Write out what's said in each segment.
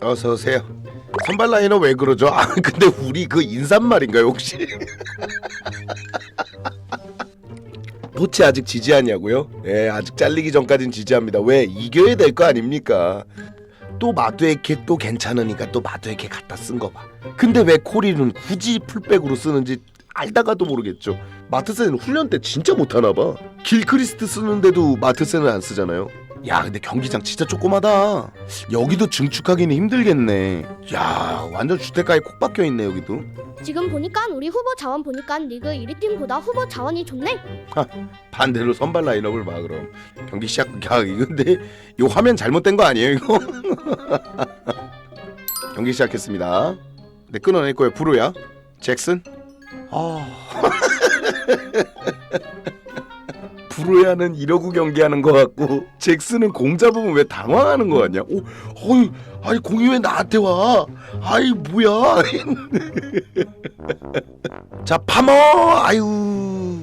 어서 오세요. 선발 라인은 왜 그러죠? 아 근데 우리 그 인사말인가요 혹시? 포치 아직 지지하냐고요? 예, 아직 잘리기 전까진 지지합니다. 왜 이겨야 될 거 아닙니까? 또 마두에케 또 괜찮으니까 또 마두에케 갖다 쓴 거 봐. 근데 왜 코리는 굳이 풀백으로 쓰는지 알다가도 모르겠죠. 마트센은 훈련 때 진짜 못하나 봐. 길크리스트 쓰는데도 마트센을 안 쓰잖아요. 야 근데 경기장 진짜 조그마다. 여기도 증축하기는 힘들겠네. 야 완전 주택가에 콕 박혀 있네 여기도. 지금 보니까 우리 후보 자원 보니까 리그 1위 팀보다 후보 자원이 좋네. 반대로 선발 라인업을 봐 그럼 경기 시작 야 이거 근데 이거 화면 잘못된 거 아니에요 이거 경기 시작했습니다 네 끊어낼 거예요 브루야 잭슨 아 브루야는 이러고 경기하는 거 같고 잭슨은 공 잡으면 왜 당황하는 거 같냐? 오 어이 아니 공이 왜 나한테 와? 아이 뭐야? 자 파머! 아유.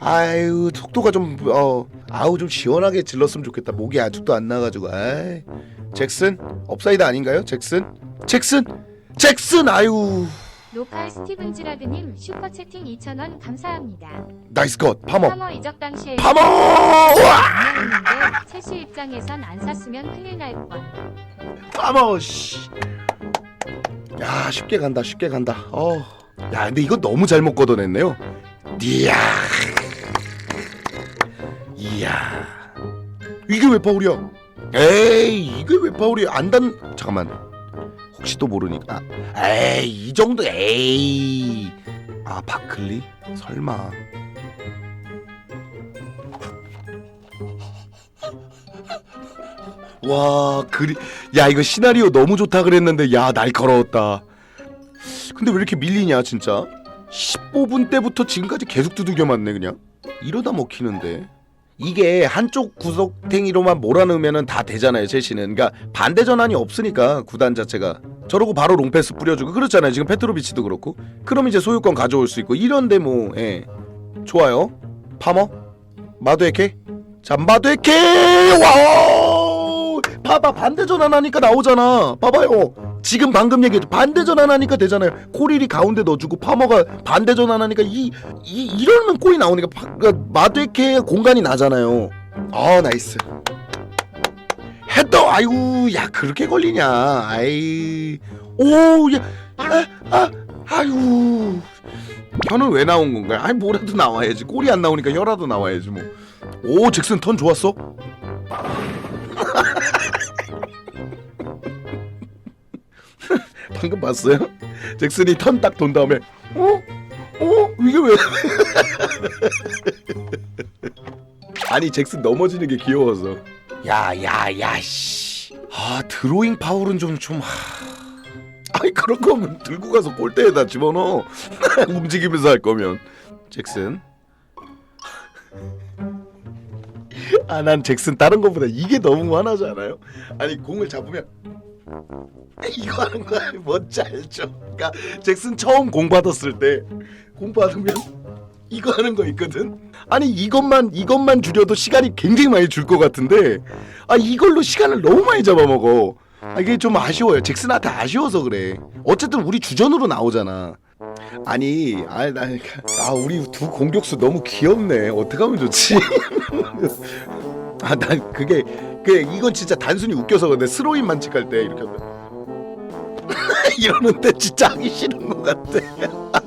아유 속도가 좀 어 아우 좀 시원하게 질렀으면 좋겠다. 목이 아직도 안 나가지고. 아이 잭슨 업사이드 아닌가요? 잭슨? 잭슨! 잭슨! 아유 로컬 스티븐즈라드님 슈퍼 채팅 2,000원 감사합니다. 나이스 컷 파머. 파머 이적 당시에 파머! 우와! 첼시 입장에선 안 샀으면 큰일 날 뻔. 파머 씨야 쉽게 간다 쉽게 간다. 어야 근데 이거 너무 잘못 걷어냈네요. 이야. 이야. 이게 왜 파울이야? 에이 이게 왜 파울이야? 안단 잠깐만 혹시 또 모르니까. 아, 에이 이 정도 에이. 아 바클리? 설마. 와 그리 야 이거 시나리오 너무 좋다 그랬는데 야 날카로웠다. 근데 왜 이렇게 밀리냐 진짜? 15분 때부터 지금까지 계속 두들겨 맞네 그냥. 이러다 먹히는데 이게 한쪽 구석탱이로만 몰아넣으면 다 되잖아요 첼시는. 그러니까 반대 전환이 없으니까 구단 자체가. 저러고 바로 롱패스 뿌려주고. 그렇잖아요. 지금 페트로비치도 그렇고. 그럼 이제 소유권 가져올 수 있고. 이런데 뭐 예. 좋아요. 파머? 마두에케? 자 마두에케! 와우! 봐봐. 반대 전환하니까 나오잖아. 봐봐요 지금 방금 얘기했죠. 반대 전환하니까 되잖아요. 코릴이 가운데 넣어주고 파머가 반대 전환하니까 이, 이 이러면 골이 나오니까 파, 그러니까 마두에케 공간이 나잖아요. 아 나이스. 헤더 아이고 야 그렇게 걸리냐. 아이. 오야 아, 아 아유. 혀는 왜 나온 건가요? 아니 뭐라도 나와야지. 골이 안 나오니까 혀라도 나와야지 뭐 오 잭슨 턴 좋았어 방금 봤어요? 잭슨이 턴 딱 돈 다음에 어? 어? 이게 왜 아니 잭슨 넘어지는 게 귀여워서 야야야 씨. 아 드로잉 파울은 좀좀 하... 아니 그런 거면 들고 가서 골대에다 집어넣어 움직이면서 할 거면 잭슨 아 난 잭슨 다른 거보다 이게 너무 화나지 않아요? 아니 공을 잡으면 이거 하는 거야 뭔지 알죠? 그러니까 잭슨 처음 공 받았을 때 공 받으면 이거 하는 거 있거든. 아니 이것만 이것만 줄여도 시간이 굉장히 많이 줄 것 같은데 아 이걸로 시간을 너무 많이 잡아먹어. 아, 이게 좀 아쉬워요. 잭슨한테 아쉬워서 그래. 어쨌든 우리 주전으로 나오잖아. 아니, 아, 나, 아, 우리 두 공격수 너무 귀엽네. 어떻게 하면 좋지? 아, 난 그게, 그 이건 진짜 단순히 웃겨서 근데 스로인 만칙할 때 이렇게 하면 이러는데 진짜 하기 싫은 것 같아.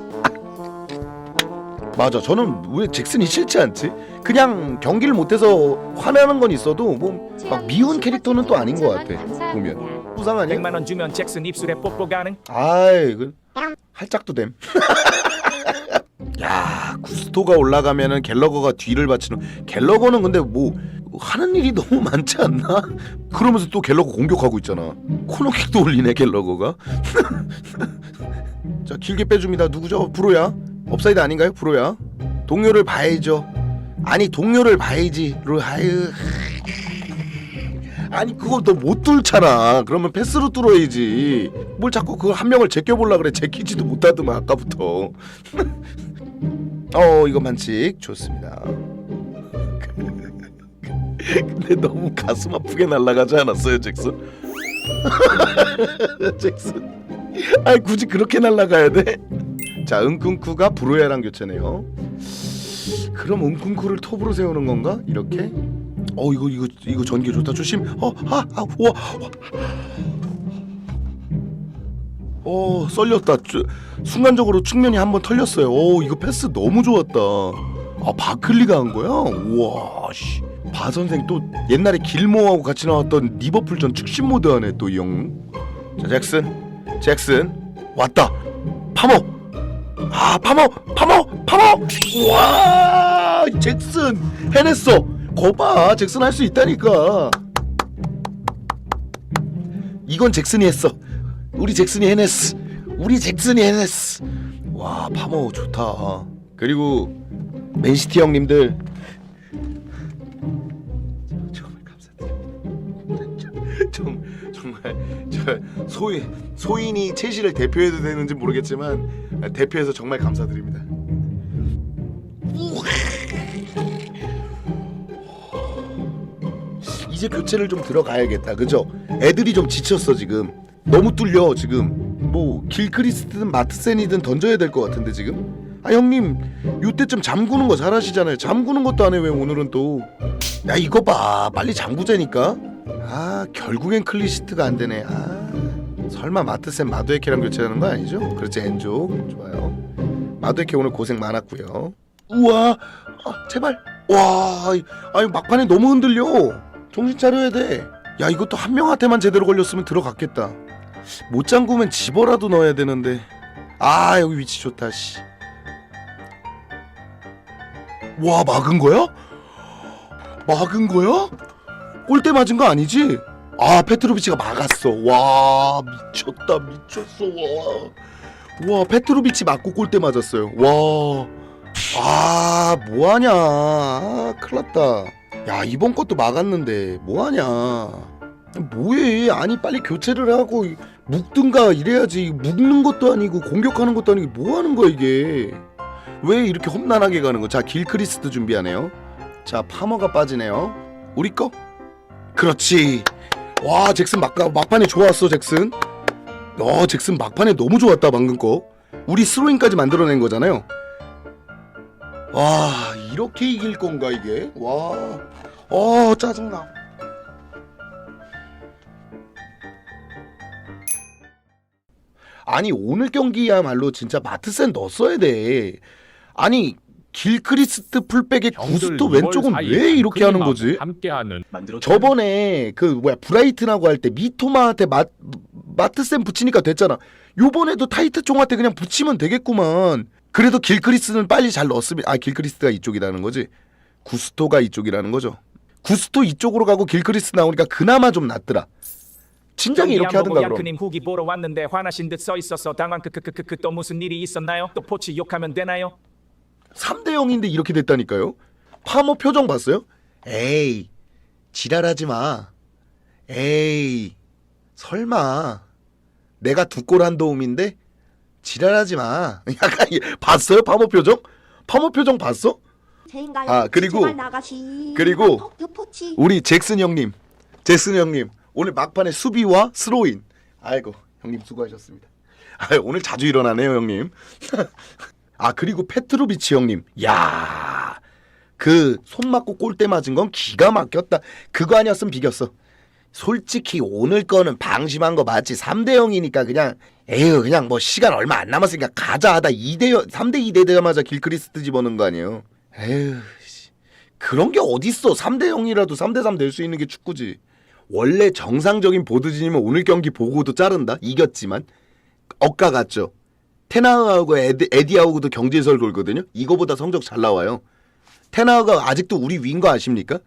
맞아, 저는 왜 잭슨이 싫지 않지? 그냥 경기를 못해서 화나는 건 있어도 뭐 막 미운 캐릭터는 또 아닌 것 같아. 보면 부상 아니야? 100만 원 주면 잭슨 입술에 뽀뽀 가능? 아이 그 할짝도 됨. 야 구스토가 올라가면은 갤러거가 뒤를 받치는 갤러거는 근데 뭐 하는 일이 너무 많지 않나? 그러면서 또 갤러거 공격하고 있잖아. 코너킥도 올리네 갤러거가. 자 길게 빼줍니다. 누구죠? 브로야. 업사이드 아닌가요? 브로야. 동료를 봐야죠. 아니 동료를 봐야지. 로 아유. 아니 그거 너 못 뚫잖아. 그러면 패스로 뚫어야지. 뭘 자꾸 그 한 명을 제껴보려 그래. 제끼지도 못하더만 아까부터. 어 이거 반칙 좋습니다. 근데 너무 가슴 아프게 날아가지 않았어요 잭슨? 잭슨. 아이 굳이 그렇게 날라가야 돼? 자, 은kun쿠가 브로야랑 교체네요. 그럼 은kun쿠를 톱으로 세우는 건가? 이렇게? 어 이거 이거 이거 전개 좋다. 조심. 어, 아, 아, 와. 어, 썰렸다. 쭈- 순간적으로 측면이 한번 털렸어요. 오, 이거 패스 너무 좋았다. 아, 바클리가 한 거야? 우와, 씨. 바 선생 또 옛날에 길모하고 같이 나왔던 리버풀전 축신 모드 하네 또이 형. 자, 잭슨. 잭슨. 왔다. 파머. 아, 파머. 파머. 파머. 와, 잭슨 해냈어. 거봐. 잭슨 할 수 있다니까. 이건 잭슨이 했어. 우리 잭슨이 해냈어. 우리 잭슨이 해냈어. 와 파머 좋다. 그리고 맨시티 형님들 정말 감사드립니다. 정, 정말 저 소인 소인이 채시를 대표해도 되는지 모르겠지만 대표해서 정말 감사드립니다. 이제 교체를 좀 들어가야겠다. 그죠? 애들이 좀 지쳤어 지금. 너무 뚫려 지금. 뭐 길크리스든 마트센이든 던져야 될 것 같은데 지금. 아 형님 요때쯤 잠그는 거 잘하시잖아요. 잠그는 것도 안 해 왜 오늘은 또. 야 이거 봐 빨리 잠그자니까. 아 결국엔 클리시트가 안 되네. 아 설마 마트센 마두에케랑 교체하는 거 아니죠? 그렇지 엔조 좋아요. 마두에케 오늘 고생 많았고요. 우와 아, 제발 와 아니 막판에 너무 흔들려. 정신 차려야 돼. 야 이것도 한 명한테만 제대로 걸렸으면 들어갔겠다. 못 잠그면 집어라도 넣어야 되는데. 아 여기 위치 좋다 씨. 와 막은 거야? 막은 거야? 골대 맞은 거 아니지? 아 페트로비치가 막았어. 와 미쳤다 미쳤어 와. 와 페트로비치 맞고 골대 맞았어요. 와. 아 뭐하냐. 아, 큰일났다. 야 이번 것도 막았는데 뭐하냐. 뭐해 아니 빨리 교체를 하고 묶든가 이래야지 묶는 것도 아니고 공격하는 것도 아니고 뭐 하는 거야 이게? 왜 이렇게 험난하게 가는 거자 길크리스트 준비하네요. 자 파머가 빠지네요. 우리 거? 그렇지. 와 잭슨 막 막판에 좋았어 잭슨. 어 잭슨 막판에 너무 좋았다 방금 거. 우리 스로잉까지 만들어낸 거잖아요. 와 이렇게 이길 건가 이게? 와어 짜증나 아니 오늘 경기야말로 진짜 마트센 넣었어야 돼. 아니 길크리스트 풀백에 구스토 왼쪽은 왜 이렇게 하는 거지? 함께하는 저번에 그 뭐야 브라이튼하고 할 때 미토마한테 마, 마트센 붙이니까 됐잖아. 요번에도 타이트 총한테 그냥 붙이면 되겠구만. 그래도 길크리스는 빨리 잘 넣었으면 아 길크리스가 이쪽이라는 거지. 구스토가 이쪽이라는 거죠. 구스토 이쪽으로 가고 길크리스 나오니까 그나마 좀 낫더라. 진작에 이렇게 하든가 그럼. 야크님 후기 보러 왔는데 화나신 듯써 있어서 당황 크크크크크 또 무슨 일이 있었나요? 또 포치 욕하면 되나요? 3대 0인데 이렇게 됐다니까요. 파머 표정 봤어요? 에이, 지랄하지 마. 에이, 설마. 내가 두 골 한 도움인데 지랄하지 마. 약간 이- 봤어요? 파머 표정? 파머 표정 봤어? 아, 그리고- 그리고 우리 잭슨 형님, 잭슨 형님 오늘 막판에 수비와 스로인. 아이고 형님 수고하셨습니다. 아 오늘 자주 일어나네요 형님. 아 그리고 페트로비치 형님, 야, 그 손 맞고 골대 맞은 건 기가 막혔다. 그거 아니었으면 비겼어. 솔직히 오늘 거는 방심한 거 맞지. 3대 0이니까 그냥 에휴 그냥 뭐 시간 얼마 안 남았으니까 가자 하다 2대 0, 3대 2 되자마자 길크리스트 집어넣은 거 아니에요. 에휴 씨. 그런 게 어딨어. 3대 0이라도 3대 3 될 수 있는 게 축구지. 원래 정상적인 보드진이면 오늘 경기 보고도 자른다. 이겼지만 엇가 같죠. 테나우하고 에디, 에디하우도 경제설 돌거든요. 이거보다 성적 잘 나와요. 테나우가 아직도 우리 위인 거 아십니까?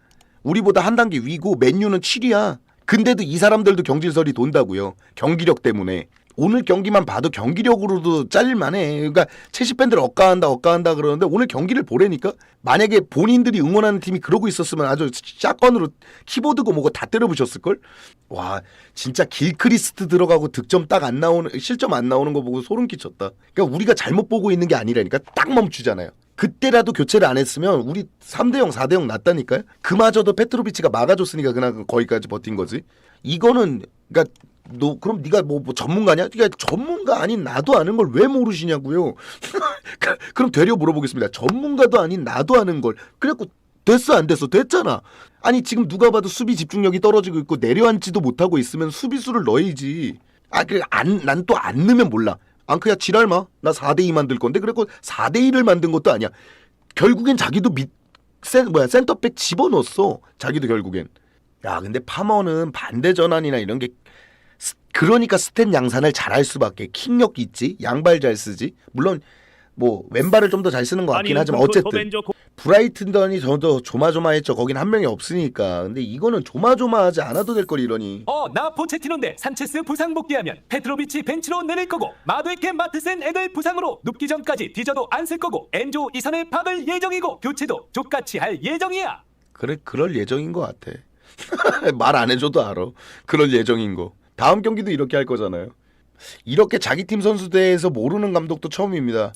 우리보다 한 단계 위고 맨유는 7위야. 근데도 이 사람들도 경질설이 돈다고요. 경기력 때문에. 오늘 경기만 봐도 경기력으로도 잘릴만해. 그러니까 채시 밴드를 억가한다 억가한다 그러는데 오늘 경기를 보래니까 만약에 본인들이 응원하는 팀이 그러고 있었으면 아주 샷건으로 키보드고 뭐고 다 때려부셨을 걸. 와 진짜 길크리스트 들어가고 득점 딱 안 나오는 실점 안 나오는 거 보고 소름 끼쳤다. 그러니까 우리가 잘못 보고 있는 게 아니라니까 딱 멈추잖아요. 그때라도 교체를 안 했으면 우리 3대 0, 4대 0 났다니까요. 그마저도 페트로비치가 막아줬으니까 그냥 거기까지 버틴 거지. 이거는 그러니까 너 그럼 네가 뭐, 뭐 전문가냐? 그러니까 전문가 아닌 나도 아는 걸 왜 모르시냐고요. 그럼 되려 물어보겠습니다. 전문가도 아닌 나도 아는 걸 그래갖고 됐어 안 됐어 됐잖아. 아니 지금 누가 봐도 수비 집중력이 떨어지고 있고 내려앉지도 못하고 있으면 수비수를 넣어야지. 아 그래 안난 또 안 넣으면 몰라. 안 그야 지랄마. 나 4대 2 만들 건데 그래갖고 4대 2를 만든 것도 아니야. 결국엔 자기도 밑 센 뭐야 센터백 집어넣었어. 자기도 결국엔. 야 근데 파머는 반대 전환이나 이런 게 스- 그러니까 스탯 양산을 잘할 수밖에 킥력 있지? 양발 잘 쓰지? 물론 뭐 왼발을 좀 더 잘 쓰는 것 같긴 하지만 어쨌든 브라이튼던이 저도 조마조마했죠. 거긴 한 명이 없으니까. 근데 이거는 조마조마하지 않아도 될 걸 이러니. 어, 나 포체티노인데 산체스 부상 복귀하면 페트로비치 벤치로 내릴 거고 마도이케 마트센 애들 부상으로 눕기 전까지 뒤져도 안 쓸 거고 엔조 이선에 박을 예정이고 교체도 족같이 할 예정이야. 그래 그럴 예정인 것 같아. 말 안 해줘도 알아. 그럴 예정인 거 다음 경기도 이렇게 할 거잖아요 이렇게 자기 팀 선수 대해서 모르는 감독도 처음입니다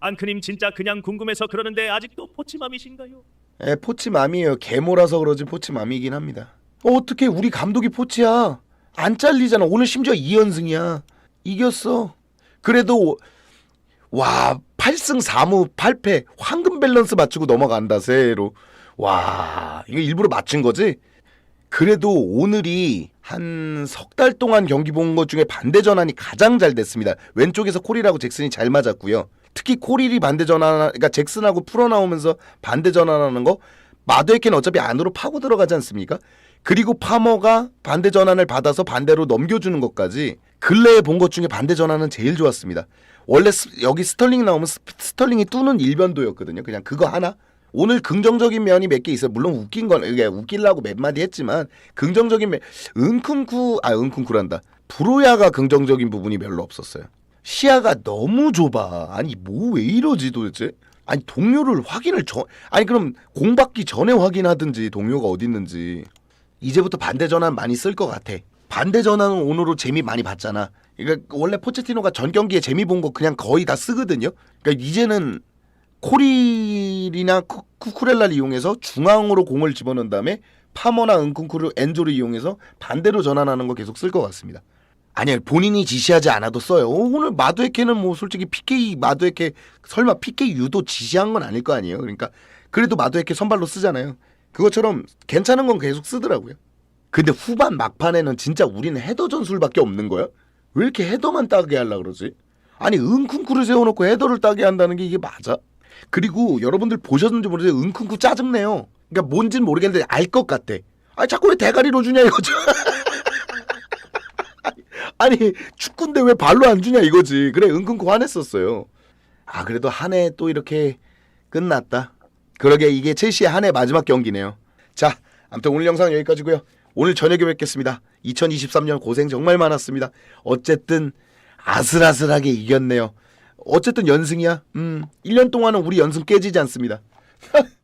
앙크님 진짜 그냥 궁금해서 그러는데 아직도 포치맘이신가요? 에 포치맘이에요. 개모라서 그러지 포치맘이긴 합니다. 어, 어떻게 우리 감독이 포치야? 안 잘리잖아. 오늘 심지어 2연승이야. 이겼어. 그래도 와 8승 4무 8패 황금 밸런스 맞추고 넘어간다 새해로. 와 이거 일부러 맞춘 거지? 그래도 오늘이 한 석 달 동안 경기 본 것 중에 반대 전환이 가장 잘 됐습니다. 왼쪽에서 콜이라고 잭슨이 잘 맞았고요. 특히 콜이 반대 전환, 그러니까 잭슨하고 풀어 나오면서 반대 전환하는 거 마드에케는 어차피 안으로 파고 들어가지 않습니까? 그리고 파머가 반대 전환을 받아서 반대로 넘겨주는 것까지 근래에 본 것 중에 반대 전환은 제일 좋았습니다. 원래 스- 여기 스털링 나오면 스, 스털링이 뚜는 일변도였거든요. 그냥 그거 하나. 오늘 긍정적인 면이 몇 개 있어요. 물론 웃긴 건 이게 웃기려고 몇 마디 했지만 긍정적인 면 은쿵쿠 아 은쿵쿠란다. 브로야가 긍정적인 부분이 별로 없었어요. 시야가 너무 좁아. 아니 뭐 왜 이러지 도대체? 아니 동료를 확인을 저 아니 그럼 공 받기 전에 확인하든지 동료가 어디 있는지 이제부터 반대 전환 많이 쓸 것 같아. 반대 전환은 오늘로 재미 많이 봤잖아. 그러니까 원래 포체티노가 전 경기에 재미 본 거 그냥 거의 다 쓰거든요. 그러니까 이제는 코릴이나 쿠- 쿠쿠렐라를 이용해서 중앙으로 공을 집어넣은 다음에 파머나 은kun쿠를 엔조를 이용해서 반대로 전환하는 거 계속 쓸 것 같습니다. 아니요 본인이 지시하지 않아도 써요. 어, 오늘 마두에케는 뭐 솔직히 PK 마두에케 설마 PK 유도 지시한 건 아닐 거 아니에요. 그러니까 그래도 마두에케 선발로 쓰잖아요. 그것처럼 괜찮은 건 계속 쓰더라고요. 근데 후반 막판에는 진짜 우리는 헤더 전술밖에 없는 거야? 왜 이렇게 헤더만 따게 하려 그러지? 아니 은쿵쿠를 세워놓고 헤더를 따게 한다는 게 이게 맞아? 그리고 여러분들 보셨는지 모르겠는데 은쿵쿠 짜증내요. 그러니까 뭔진 모르겠는데 알 것 같아. 아니 자꾸 왜 대가리로 주냐 이거죠. 아니 축구인데 왜 발로 안 주냐 이거지. 그래 은근히 화냈었어요. 아 그래도 한 해 또 이렇게 끝났다. 그러게 이게 첼시의 한 해 마지막 경기네요. 자 아무튼 오늘 영상 여기까지고요. 오늘 저녁에 뵙겠습니다. 2023년 고생 정말 많았습니다. 어쨌든 아슬아슬하게 이겼네요. 어쨌든 연승이야. 음 1년 동안은 우리 연승 깨지지 않습니다.